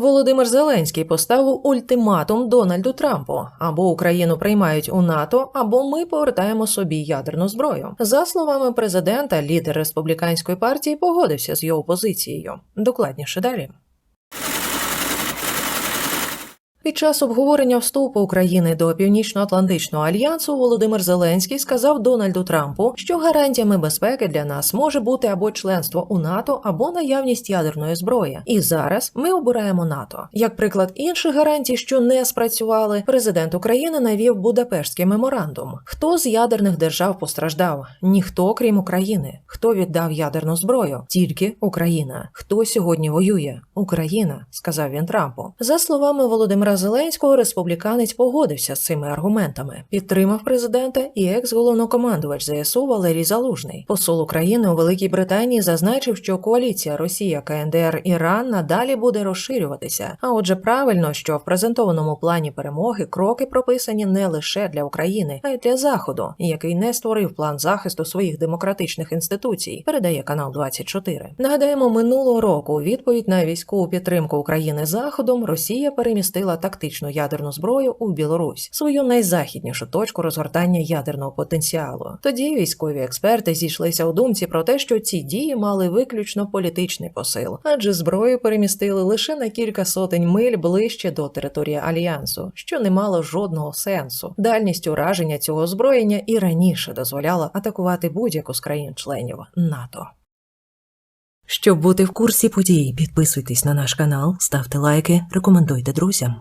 Володимир Зеленський поставив ультиматум Дональду Трампу: або Україну приймають у НАТО, або ми повертаємо собі ядерну зброю. За словами президента, лідер республіканської партії погодився з його позицією. Докладніше далі. Під час обговорення вступу України до Північно-Атлантичного альянсу Володимир Зеленський сказав Дональду Трампу, що гарантіями безпеки для нас може бути або членство у НАТО, або наявність ядерної зброї. І зараз ми обираємо НАТО. Як приклад інших гарантій, що не спрацювали, президент України навів Будапештський меморандум. Хто з ядерних держав постраждав? Ніхто, крім України. Хто віддав ядерну зброю? Тільки Україна. Хто сьогодні воює? Україна, сказав він Трампу. За словами Володимира Зеленського, республіканець погодився з цими аргументами. Підтримав президента і екс-головнокомандувач ЗСУ Валерій Залужний. Посол України у Великій Британії зазначив, що коаліція Росія, КНДР, Іран надалі буде розширюватися. А отже, правильно, що в презентованому плані перемоги кроки прописані не лише для України, а й для Заходу, який не створив план захисту своїх демократичних інституцій. Передає канал 24. Нагадаємо, минулого року у відповідь на військову підтримку України Заходом Росія перемістила тактичну ядерну зброю у Білорусь, свою найзахіднішу точку розгортання ядерного потенціалу. Тоді військові експерти зійшлися у думці про те, що ці дії мали виключно політичний посил, адже зброю перемістили лише на кілька сотень миль ближче до території альянсу, що не мало жодного сенсу. Дальність ураження цього озброєння і раніше дозволяла атакувати будь-яку з країн-членів НАТО. Щоб бути в курсі подій, підписуйтесь на наш канал, ставте лайки, рекомендуйте друзям.